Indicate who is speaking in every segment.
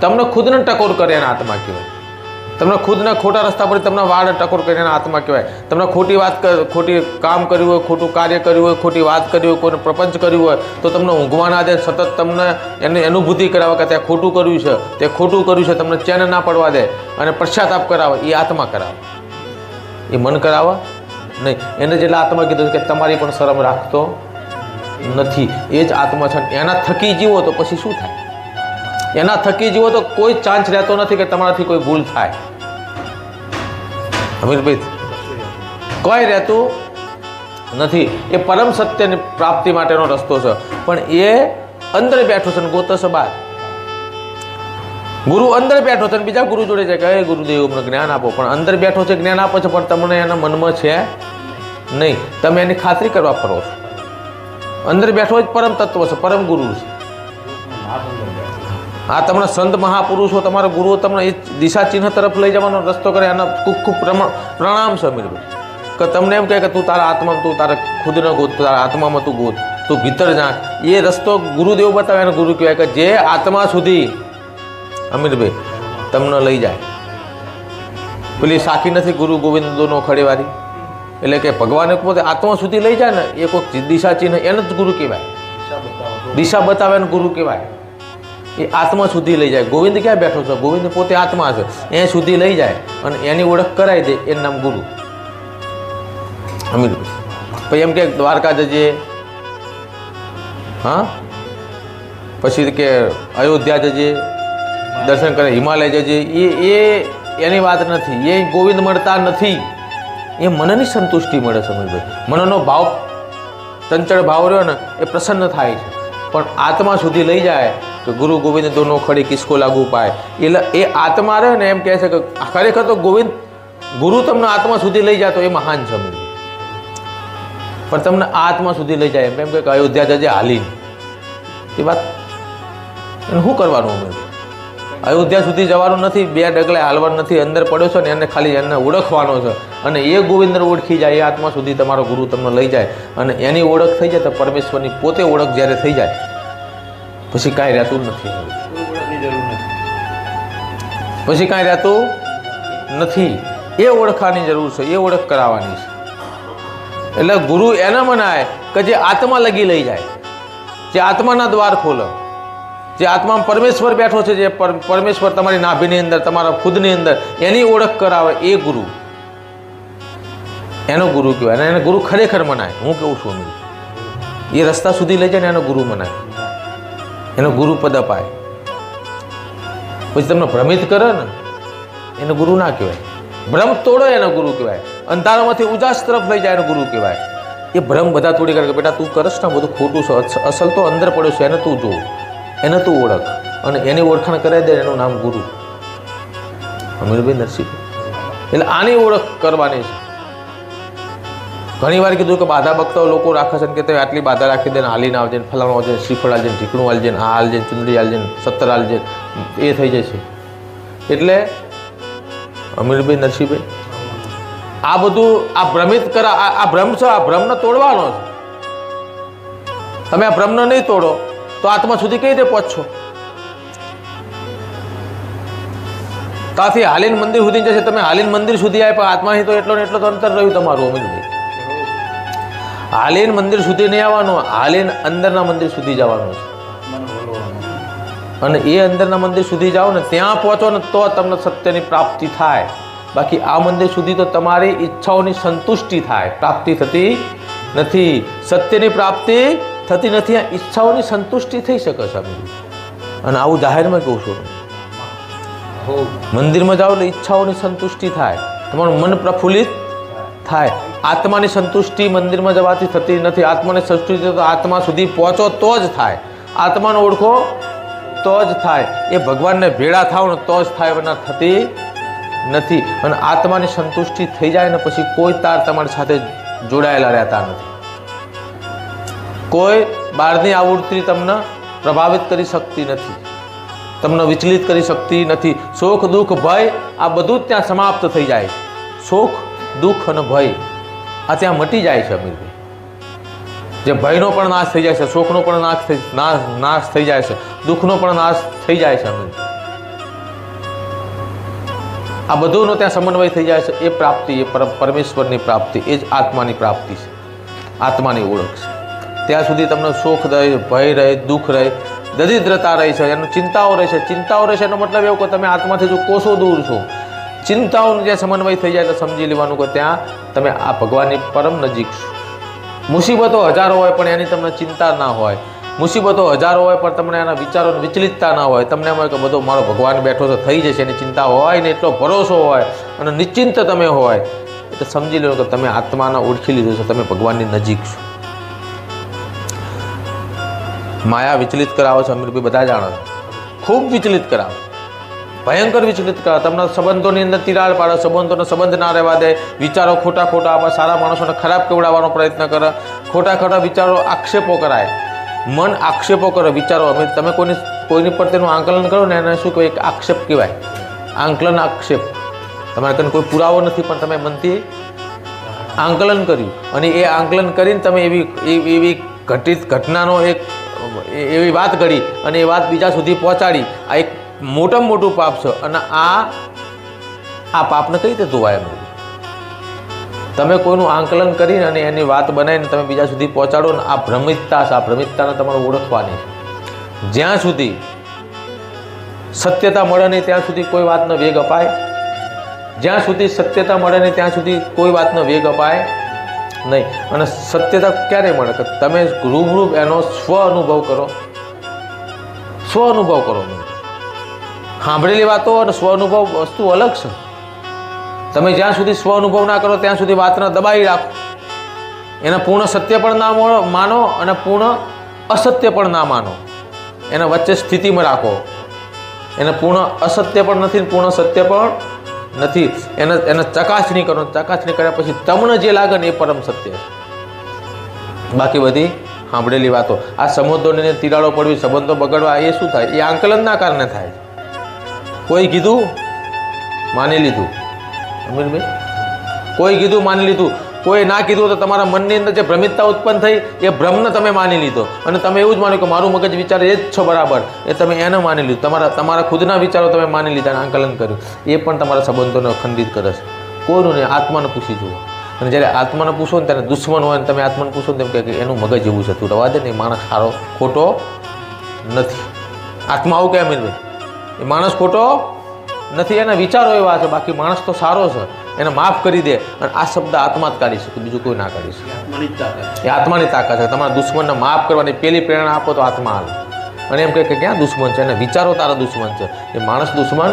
Speaker 1: તમને ખુદને ટકોર કરે એના આત્મા કહેવાય. તમને ખુદને ખોટા રસ્તા પર તમને વાળ ટકોર કરે એના આત્મા કહેવાય. તમને ખોટી વાત ખોટી કામ કર્યું હોય, ખોટું કાર્ય કર્યું હોય, ખોટી વાત કરી હોય, કોઈને પ્રપંચ કર્યું હોય, તો તમને ઊંઘવા ના દે સતત તમને એની અનુભૂતિ કરાવે કે તે ખોટું કર્યું છે, તે ખોટું કર્યું છે, તમને ચેન ના પડવા દે, અને પશ્ચાતાપ કરાવે એ આત્મા કરાવે. એ મન કરાવે? નહીં. એને જેટલા આત્મા કીધું કે તમારી પણ શરમ રાખતો નથી. એ જ આત્મા છે. એના થકી જીવો તો પછી શું થાય? એના થકી જીવો તો કોઈ ચાન્સ રહેતો નથી કે તમારાથી કોઈ ભૂલ થાય. અમીરભાઈ કોઈ રહેતું નથી. એ પરમ સત્યની પ્રાપ્તિ માટેનો રસ્તો છે. પણ એ અંદર બેઠો છે ને ગોતો ગુરુ અંદર બેઠો છે બીજા ગુરુ જોડે છે કે હે ગુરુદેવ, અમને જ્ઞાન આપો. પણ અંદર બેઠો છે, જ્ઞાન આપો છે, પણ તમને એના મનમાં છે નહીં. તમે એની ખાતરી કરવા ફરો છો. અંદર બેઠો જ પરમ તત્વ છે, પરમ ગુરુ છે. આ તમને સંત મહાપુરુષો, તમારા ગુરુઓ તમને એ દિશા ચિહ્ન તરફ લઈ જવાનો રસ્તો કરે એના ખૂબ ખૂબ પ્રણામ સમીરભાઈ કે તમને એમ કહે કે તું તારા આત્મામાં તું તારા ખુદને ગોત તારા આત્મામાં તું ગોત, તું ભીતર જા. એ રસ્તો ગુરુદેવ બતાવે, એને ગુરુ કહેવાય કે જે આત્મા સુધી અમીરભાઈ તમને લઈ જાય. પેલી સાખી નથી ગુરુ ગોવિંદનો ખડેવારી? એટલે કે ભગવાને પોતે આત્મા સુધી લઈ જાય ને, એ કોઈક દિશા ચિહ્ન એને જ ગુરુ કહેવાય. દિશા બતાવે ગુરુ કહેવાય. એ આત્મા સુધી લઈ જાય. ગોવિંદ ક્યાં બેઠો છે? ગોવિંદ પોતે આત્મા છે. એ સુધી લઈ જાય અને એની ઓળખ કરાવી દે એનું નામ ગુરુ. અમીર પછી એમ કે દ્વારકા જજે. હા? પછી કે અયોધ્યા જજે. દર્શન કરે, હિમાલય જજે. એ એ એની વાત નથી. એ ગોવિંદ મળતા નથી. એ મનની સંતુષ્ટિ મળે છે અમીરભાઈ મનનો ભાવ, ચંચળ ભાવ રહ્યો ને, એ પ્રસન્ન થાય છે. પણ આત્મા સુધી લઈ જાય કે ગુરુ ગોવિંદ દોનો ખડી કિસકો લાગુ પાય. એટલે એ આત્મા રહે ને એમ કહે છે કે ખરેખર તો ગોવિંદ ગુરુ તમને આત્મા સુધી લઈ જાય તો એ મહાન છે પણ તમને આત્મા સુધી લઈ જાય એમ કે અયોધ્યા જજે હાલીને. એ વાત એને શું કરવાનું અમે? અયોધ્યા સુધી જવાનું નથી, બે ડગલે હાલવાનું નથી, અંદર પડ્યો છે ને એને ખાલી એને ઓળખવાનો છે. અને એ ગોવિંદને ઓળખી જાય, એ આત્મા સુધી તમારો ગુરુ તમને લઈ જાય. અને એની ઓળખ થઈ જાય તો પરમેશ્વરની પોતે ઓળખ જ્યારે થઈ જાય પછી કાંઈ રહેતું નથી. પછી કાંઈ રહેતું નથી. એ ઓળખાની જરૂર છે, એ ઓળખ કરાવવાની છે. એટલે ગુરુ એને મનાય કે જે આત્મા લગી લઈ જાય. જે આત્માના દ્વાર ખોલે. જે આત્મામાં પરમેશ્વર બેઠો છે, જે પર- પરમેશ્વર તમારી નાભીની અંદર, તમારા ખુદની અંદર, એની ઓળખ કરાવે એ ગુરુ. એનો ગુરુ કહેવાય. અને એને ગુરુ ખરેખર મનાય. હું કેવું છું, અમીર. એ રસ્તા સુધી લઈ જાય ને એનો ગુરુ મનાય. એનો ગુરુ પદ અપાય. પછી તમને ભ્રમિત કરે ને, એને ગુરુ ના કહેવાય. ભ્રમ તોડો એનો ગુરુ કહેવાય. અંધારામાંથી ઉજાસ તરફ લઈ જાય એનો ગુરુ કહેવાય. એ ભ્રમ બધા તોડી કરે કે બેટા તું કરશ ને બધું ખોટું છે. અસ- અસલ તો અંદર પડ્યો છે, એને તું જો. એને તું ઓળખ અને એની ઓળખાણ કરાવી દે એનું નામ ગુરુ. અમીરભાઈ નરસિંહ. એટલે આની ઓળખ કરવાની છે. ઘણી વાર કીધું કે બાધા ભક્તો લોકો રાખે છે કે તમે આટલી બાધા રાખી દે હાલીને આવજે ફલાણું આવજે શ્રીફળ આવજે ને ઢીકણું આવજે ને આ હાલજે ચુંદડી હાલજે સત્તર હાલજે એ થઈ જશે એટલે અમીરભાઈ, નરસિંહભાઈ, આ બધું આ ભ્રમિત કરા આ ભ્રમ છે, આ ભ્રમને તોડવાનો છે. તમે આ ભ્રમને નહીં તોડો, તો આત્મા સુધી કઈ રીતે પહોંચશો? ત્યાંથી હાલીન મંદિર સુધી જશે, તમે હાલીન મંદિર સુધી આવ્યા, પણ આત્માથી તો એટલો ને એટલો તો અંતર રહ્યું તમારું અમીરભાઈ. હાલીન મંદિર સુધી નહીં આવવાનું, હાલીન અંદરના મંદિર સુધી જવાનું છે. અને એ અંદરના મંદિર સુધી જાઓ ને ત્યાં પહોંચો ને તો તમને સત્યની પ્રાપ્તિ થાય. બાકી આ મંદિર સુધી તો તમારી ઈચ્છાઓની સંતુષ્ટિ થાય. પ્રાપ્તિ થતી નથી. સત્યની પ્રાપ્તિ થતી નથી. આ ઈચ્છાઓની સંતુષ્ટિ થઈ શકે છે અને આવું જાહેરમાં કહું છું. મંદિરમાં જાઓ એટલે ઈચ્છાઓની સંતુષ્ટિ થાય. તમારું મન પ્રફુલ્લિત થાય. આત્માની સંતુષ્ટિ મંદિરમાં જવાથી થતી નથી. આત્માની સંતુષ્ટિ તો આત્મા સુધી પહોંચો તો જ થાય. આત્માનો ઓળખો તો જ થાય. એ ભગવાનને ભેળા થાવ ને તો જ થાય એના થતી નથી. અને આત્માની સંતુષ્ટિ થઈ જાય ને પછી કોઈ તાર તમારી સાથે જોડાયેલા રહેતા નથી. કોઈ બહારની આવૃત્તિ તમને પ્રભાવિત કરી શકતી નથી. તમને વિચલિત કરી શકતી નથી. સુખ, દુઃખ, ભય આ બધું ત્યાં સમાપ્ત થઈ જાય. સુખ, દુઃખ અને ભય. આ ત્યાં મટી જાય છે અમીરભાઈ. જે ભયનો પણ નાશ થઈ જાય છે, શોકનો પણ નાશ થઈ નાશ નાશ થઈ જાય છે, દુઃખનો પણ નાશ થઈ જાય છે અમીર આ બધુંનો ત્યાં સમન્વય થઈ જાય છે, એ પ્રાપ્તિ, એ પર પરમેશ્વરની પ્રાપ્તિ, એ જ આત્માની પ્રાપ્તિ છે. આત્માની ઓળખ છે. ત્યાં સુધી તમને શોખ રહે, ભય રહે, દુઃખ રહે, દરિદ્રતા રહે છે, એનું ચિંતાઓ રહે છે. ચિંતાઓ રહે છે એનો મતલબ એવો કે તમે આત્માથી જો કોષો દૂર છો ચિંતાઓનો જ્યાં સમન્વય થઈ જાય તો સમજી લેવાનું કે ત્યાં તમે આ ભગવાનની પરમ નજીક છો. મુસીબતો હજારો હોય પણ એની તમને ચિંતા ના હોય. મુસીબતો હજારો હોય પણ તમને એના વિચારો વિચલિતતા ના હોય. તમને એમ હોય કે બધો મારો ભગવાન બેઠો તો થઈ જશે, એની ચિંતા હોય ને એટલો ભરોસો હોય અને નિશ્ચિંત તમે હોય, એટલે સમજી લો કે તમે આત્માના ઓળખી લીધું છે, તમે ભગવાનની નજીક છો. માયા વિચલિત કરાવો છો, અમીરભાઈ બધા જાણો ખૂબ વિચલિત કરાવે. ભયંકર વિચલિત કરાવે તમને સંબંધોની અંદર તિરાડ પાડે, સંબંધોનો સંબંધ ના રહેવા દે, વિચારો ખોટા ખોટા આપણા સારા માણસોને ખરાબ કેવડાવવાનો પ્રયત્ન કરે, ખોટા ખોટા વિચારો આક્ષેપો કરાય. મન આક્ષેપો કરે, વિચારો. અમે તમે કોઈની કોઈની પર તેનું આંકલન કરો ને એને શું કહેવાય આક્ષેપ કહેવાય. આંકલન આક્ષેપ. તમારે કને કોઈ પુરાવો નથી, પણ તમે મનથી આંકલન કર્યું. અને એ આંકલન કરીને તમે એવી એવી ઘટિત ઘટનાનો એક એવી વાત કરી અને એ વાત બીજા સુધી પહોંચાડી. આ એક મોટામાં મોટું પાપ છે અને આ આ પાપને કઈ રીતે ધોવાય તમે કોઈનું આંકલન કરીને અને એની વાત બનાવીને તમે બીજા સુધી પહોંચાડો ને આ ભ્રમિતતા છે, આ ભ્રમિતતાને તમારે ઓળખવાની છે. જ્યાં સુધી સત્યતા મળે નહીં, ત્યાં સુધી કોઈ વાતનો વેગ અપાય. જ્યાં સુધી સત્યતા મળે નહીં, ત્યાં સુધી કોઈ વાતનો વેગ અપાય નહીં. અને સત્યતા ક્યારે મળે? કે તમે રૂબરૂ એનો સ્વ અનુભવ કરો. સ્વ અનુભવ કરો. સાંભળેલી વાતો અને સ્વ અનુભવ વસ્તુ અલગ છે. તમે જ્યાં સુધી સ્વ અનુભવ ના કરો ત્યાં સુધી વાતને દબાવી રાખો. એને પૂર્ણ સત્ય પણ ના માનો અને પૂર્ણ અસત્ય પણ ના માનો. એને વચ્ચે સ્થિતિમાં રાખો. એને પૂર્ણ અસત્ય પણ નથી પૂર્ણ સત્ય પણ નથી. એને એને ચકાસણી કરો. ચકાસણી કર્યા પછી તમને જે લાગે ને એ પરમ સત્ય છે. બાકી બધી સાંભળેલી વાતો. આ સમુદ્રોની તિરાડો પડવી, સંબંધો બગડવા, એ શું થાય? એ આંકલનના કારણે થાય કોઈ કીધું? માની લીધું. અમીરભાઈ? કોઈ કીધું માની લીધું? કોઈ ના કીધું તો તમારા મનની અંદર જે ભ્રમિતતા ઉત્પન્ન થઈ, એ ભ્રમને તમે માની લીધો. અને તમે એવું જ માન્યું કે મારું મગજ વિચાર એ જ છો બરાબર, એ તમે એને માની લીધું. તમારા તમારા ખુદના વિચારો તમે માની લીધા અને આંકલન કર્યું. એ પણ તમારા સંબંધોને અખંડિત કરે છે. કોઈનું નહીં આત્માને પૂછી જુઓ. અને જ્યારે આત્માને પૂછો ને ત્યારે દુશ્મન હોય ને તમે આત્માને પૂછો ને તેમ કે એનું મગજ એવું છે તું રવા દે ને માણસ સારો ખોટો નથી. આત્મા આવું કે અમીરભાઈ. એ માણસ ખોટો નથી એના વિચારો એવા છે બાકી માણસ તો સારો છે. એને માફ કરી દે અને આ શબ્દ આત્મા જ કાઢી શકે બીજું કોઈ ના કાઢી શકે. એ આત્માની તાકાત છે. તમારા દુશ્મનને માફ કરવાની પહેલી પ્રેરણા આપો તો આત્મા હાલે અને એમ કહે કે ક્યાં દુશ્મન છે? અને વિચારો તારા દુશ્મન છે. એ માણસ દુશ્મન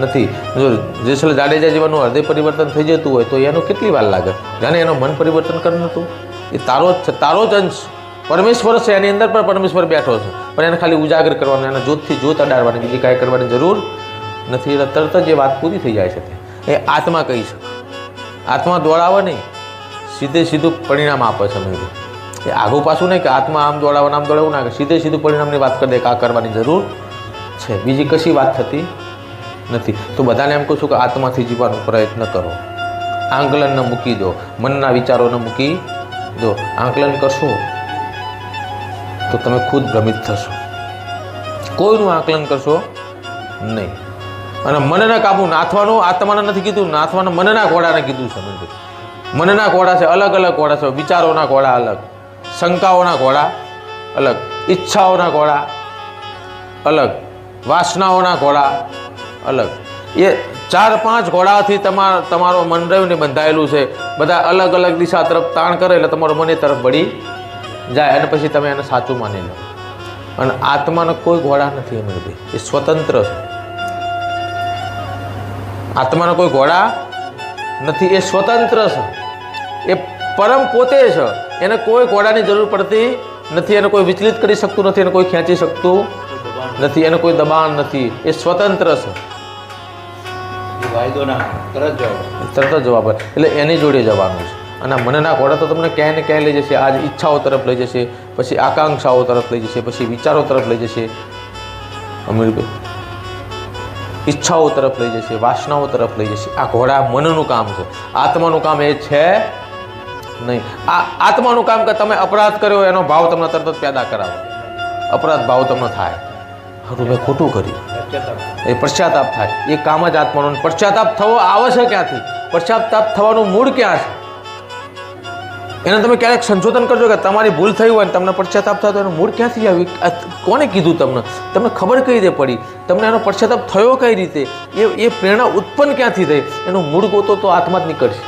Speaker 1: નથી. જો જેસલ જાડેજા જેવાનું હૃદય પરિવર્તન થઈ જતું હોય તો એનું કેટલી વાર લાગે? જાણે એનું મન પરિવર્તન કરી હતું એ તારો જ છે તારો જ અંશ. પરમેશ્વર છે એની અંદર પણ પરમેશ્વર બેઠો છે. પણ એને ખાલી ઉજાગર કરવાનું, એના જોતથી જોત અડાડવાની, બીજી કાંઈ કરવાની જરૂર નથી. એટલે તરત જ એ વાત પૂરી થઈ જાય છે તે. એ આત્મા કહી છે આત્મા દોડાવે નહીં. સીધે સીધું પરિણામ આપે છે મેં એ આઘું પાછું નહીં કે આત્મા આમ દોડાવવાનું આમ દોડાવું ના કે. સીધે સીધું પરિણામની વાત કરી દે કે આ કરવાની જરૂર છે. બીજી કશી વાત થતી નથી. તો બધાને એમ કહું છું કે આત્માથી જીવવાનો પ્રયત્ન કરો. આંકલનને મૂકી દો. મનના વિચારોને મૂકી દો. આંકલન કરશો તો તમે ખુદ ભ્રમિત થશો. કોઈનું આકલન કરશો? નહીં. અને મનના કાબુ નાથવાનું આત્માને નથી કીધું, નાથવાના મનના ઘોડાને કીધું છે મને મનના ઘોડા છે, અલગ અલગ ઘોડા છે, વિચારોના ઘોડા અલગ, શંકાઓના ઘોડા અલગ, ઈચ્છાઓના ઘોડા અલગ, વાસનાઓના ઘોડા અલગ. એ ચાર પાંચ ઘોડાથી તમાર, તમારો મન રહ્યું ને બંધાયેલું છે. બધા અલગ અલગ દિશા તરફ તાણ કરે એટલે તમારું મન એ તરફ વળી જાય અને પછી તમે એને સાચું માની લો. અને આત્માનો કોઈ ઘોડા નથી અમીરભાઈ એ સ્વતંત્ર છે. આત્માનો કોઈ ઘોડા નથી એ સ્વતંત્ર છે. એ પરમ પોતે છે. એને કોઈ ઘોડાની જરૂર પડતી નથી એને કોઈ વિચલિત કરી શકતું નથી એને કોઈ ખેંચી શકતું નથી એને કોઈ દબાણ નથી. એ સ્વતંત્ર છે.
Speaker 2: તરત જવાબ.
Speaker 1: એટલે એની જોડે જવાનું છે. અને મનના ઘોડા તો તમને ક્યાંય ને ક્યાંય લઈ જશે, આજ ઈચ્છાઓ તરફ લઈ જશે, પછી આકાંક્ષાઓ તરફ લઈ જશે, પછી વિચારો તરફ લઈ જશે. અમીરભાઈ, ઈચ્છાઓ તરફ લઈ જશે, વાસનાઓ તરફ લઈ જશે. આ ઘોડા મનનું કામ છે. આત્માનું કામ એ છે નહીં. આ આત્માનું કામ કે તમે અપરાધ કર્યો એનો ભાવ તમને તરત જ પેદા કરાવો. અપરાધ ભાવ તમને થાય. હારું મેં ખોટું કર્યું. એ પશ્ચાતાપ થાય. એ કામ જ આત્માનો. પશ્ચાતાપ થવો આવે છે ક્યાંથી? પશ્ચાતાપ થવાનું મૂળ ક્યાં છે? એને તમે ક્યારેક સંશોધન કરજો કે તમારી ભૂલ થઈ હોય ને તમને પશ્ચાતાપ થયો એનું મૂળ ક્યાંથી આવી? કોને કીધું તમને? તમને ખબર કઈ રીતે પડી? તમને એનો પશ્ચાતાપ થયો કઈ રીતે? એ એ પ્રેરણા ઉત્પન્ન ક્યાંથી થઈ? એનું મૂળ ગોતો તો આત્મા જ નીકળશે.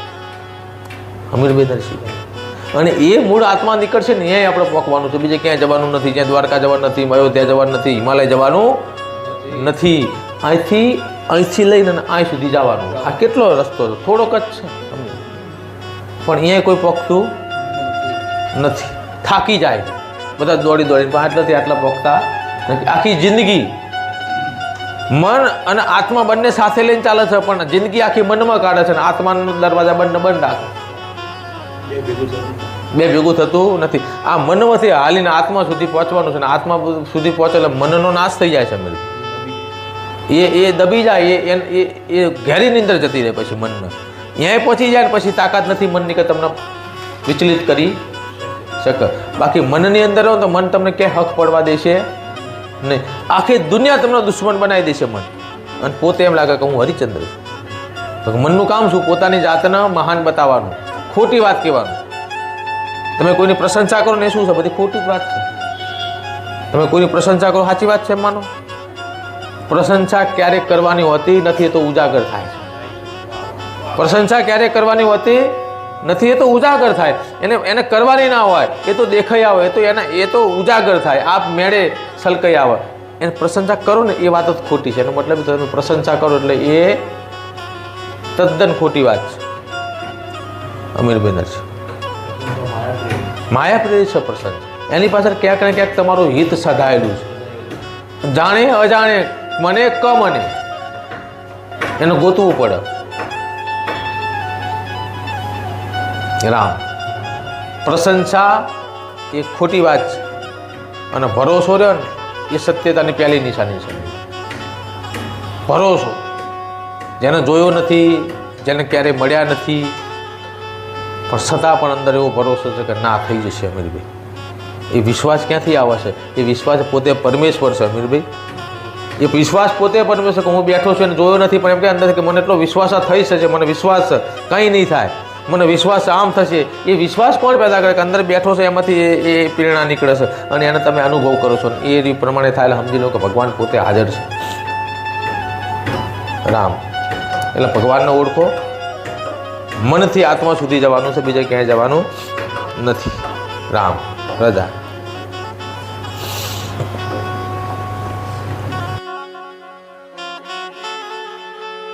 Speaker 1: અમીરભાઈ દર્શી અને એ મૂળ આત્મા નીકળશે ને અહીંયા આપણે પોકવાનું છે. બીજે ક્યાંય જવાનું નથી. જ્યાં દ્વારકા જવાનું નથી, અયોધ્યા જવાનું નથી, હિમાલય જવાનું નથી. અહીંથી અહીંથી લઈને અહીં સુધી જવાનું. આ કેટલો રસ્તો છે? થોડોક જ છે. પણ અહીંયા કોઈ પોખતું નથી. થાકી જાય. બધા દોડી દોડીને આટલાથી આટલા પોખતા નથી આખી જિંદગી મન અને આત્મા બંને સાથે લઈને ચાલે છે પણ જિંદગી આખી મનમાં કાઢે છે અને આત્માનો દરવાજા બંને બંધ રાખે.
Speaker 2: બે ભેગું થતું.
Speaker 1: નથી. આ મનમાંથી હાલીને આત્મા સુધી પહોંચવાનું છે ને આત્મા સુધી પહોંચે એટલે મનનો નાશ થઈ જાય છે મને એ એ દબી જાય એ એ એ ઘેરી અંદર જતી રહે પછી મનને ત્યાંય પહોંચી જાય ને પછી તાકાત નથી મનની કે તમને વિચલિત કરી શકે બાકી મનની અંદર રહો તો મન તમને ક્યાંય હક પડવા દેશે નહીં. આખી દુનિયા તમને દુશ્મન બનાવી દેશે મન. અને પોતે એમ લાગે કે હું હરિચંદ્ર છું. મનનું કામ શું? પોતાની જાતને મહાન બતાવવાનું. ખોટી વાત કહેવાનું. તમે કોઈની પ્રશંસા કરો ને શું છે? બધી ખોટી વાત છે. તમે કોઈની પ્રશંસા કરો, સાચી વાત છે માનો? પ્રશંસા ક્યારેક કરવાની હોતી નથી તો ઉજાગર થાય છે. પ્રશંસા ક્યારેક કરવાની હોતી નથી, એ તો ઉજાગર થાય. એને એને કરવાની ના હોય, એ તો દેખાઈ આવે, એ તો એના, એ તો ઉજાગર થાય. આપ મેળે સલકાઈ આવે. એને પ્રશંસા કરો ને, એ વાત જ ખોટી છે. એનો મતલબ તમે પ્રશંસા કરો એટલે એ તદ્દન ખોટી વાત છે. અમીરબેન છે માયાપ્રિય છે પ્રસંગ એની પાછળ ક્યાંક ને ક્યાંક તમારું હિત સધાયેલું છે. જાણે અજાણે, મને ક મને. એને ગોતવું પડે. રામ. પ્રશંસા એ ખોટી વાત છે. અને ભરોસો રહ્યો ને, એ સત્યતાની પહેલી નિશાની છે. ભરોસો. જેને જોયો નથી, જેને ક્યારેય મળ્યા નથી, પણ છતાં પણ અંદર એવો ભરોસો છે કે ના, થઈ જશે અમીરભાઈ. એ વિશ્વાસ ક્યાંથી આવે છે એ વિશ્વાસ પોતે પરમેશ્વર છે અમીરભાઈ. એ વિશ્વાસ પોતે પરમેશ્વર કે હું બેઠો છું અને જોયો નથી, પણ એમ કે અંદર કે મને એટલો વિશ્વાસ થઈ શકે મને વિશ્વાસ કંઈ નહીં થાય. મને વિશ્વાસ આમ થશે. એ વિશ્વાસ કોણ પેદા કરે કે અંદર બેઠો છે, એમાંથી એ પ્રેરણા નીકળે છે? અને એને તમે અનુભવ કરો છો. એ પ્રમાણે થાય સમજી લો કે ભગવાન પોતે હાજર છે. રામ. એટલે ભગવાનને ઓળખો. મનથી આત્મા સુધી જવાનું છે, બીજે ક્યાંય જવાનું નથી. રામ. રજા.